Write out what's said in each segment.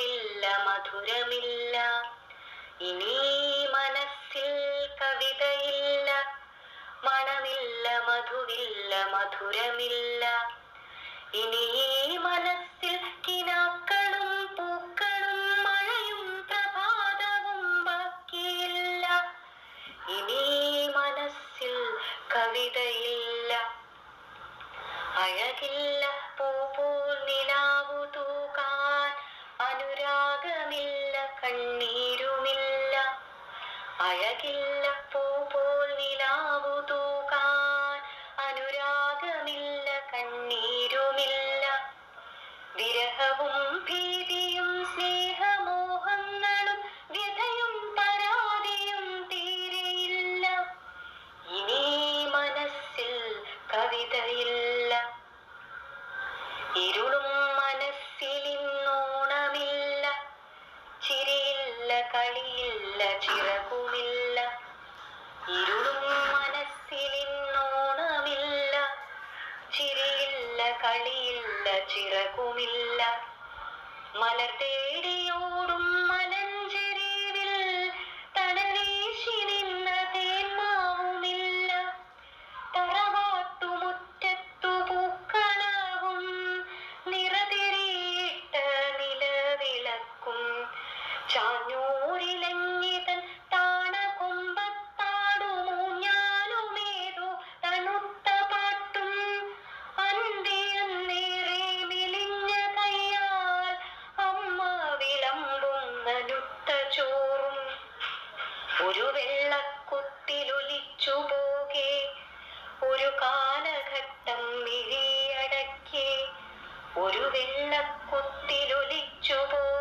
മൃദുവില്ല മധുരമില്ല. ഇനി മനസ്സിൽ കവിതയില്ല. മണമില്ല മധുവില്ല മധുരമില്ല. ഇനി മനസ്സിൽ കിനാക്കളും പൂക്കളും മഴയും പ്രഭാതവും ബാക്കിയില്ല. ഇനി മനസ്സിൽ കവിതയില്ല. അഴകില്ല പൂ നിലാ പൂപോൽ തൂകാൻ അനുരാഗമില്ല കണ്ണീരുമില്ല. വിരഹവും ഭീതിയും മലർ തേടിയോടും മലഞ്ചെരിവിൽ തണൽ വീശി നിന്ന തേന്മാവുമില്ല. തറവാട്ടുമുറ്റത്തു പൂക്കളാവും നിറതിരിയിട്ട നിലവിളക്കും. ചാഞ്ഞൂരിലഞ്ഞിതൻ വിളമ്പുന്ന നുത്ത ചോറും ഒരു വെള്ളക്കുത്തിലൊലിച്ചു പോകെ ഒരു കാലഘട്ടം മിഴിയടക്കി ഒരു വെള്ളക്കുത്തിലൊലിച്ചു പോകെ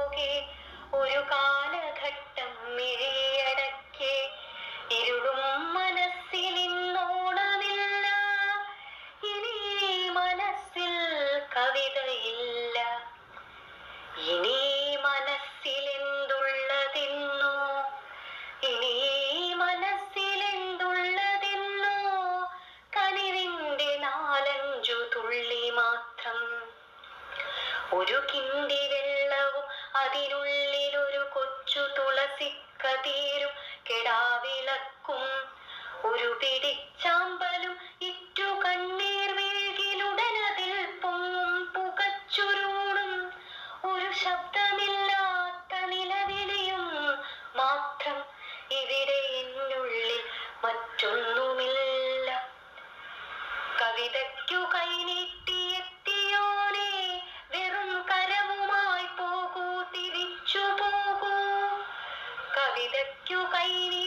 ഒരു കിണ്ടി വെള്ളവും അതിനുള്ളിൽ ഒരു കൊച്ചു തുളസി തുളസിക്കതീരും കെടാവിളക്കും. ഒരു പിടിച്ചാമ്പലും ഇറ്റു കണ്ണീർ വേകിലുടൻ അതിൽ പൊങ്ങും പുകച്ചുരുളും. ഒരു ശബ്ദമില്ലാത്ത നിലവിളിയും മാത്രം ഇവിടെ എന്നുള്ളിൽ മറ്റൊന്നുമില്ല. കവിതയ്ക്കു കൈനീട്ടി で教会に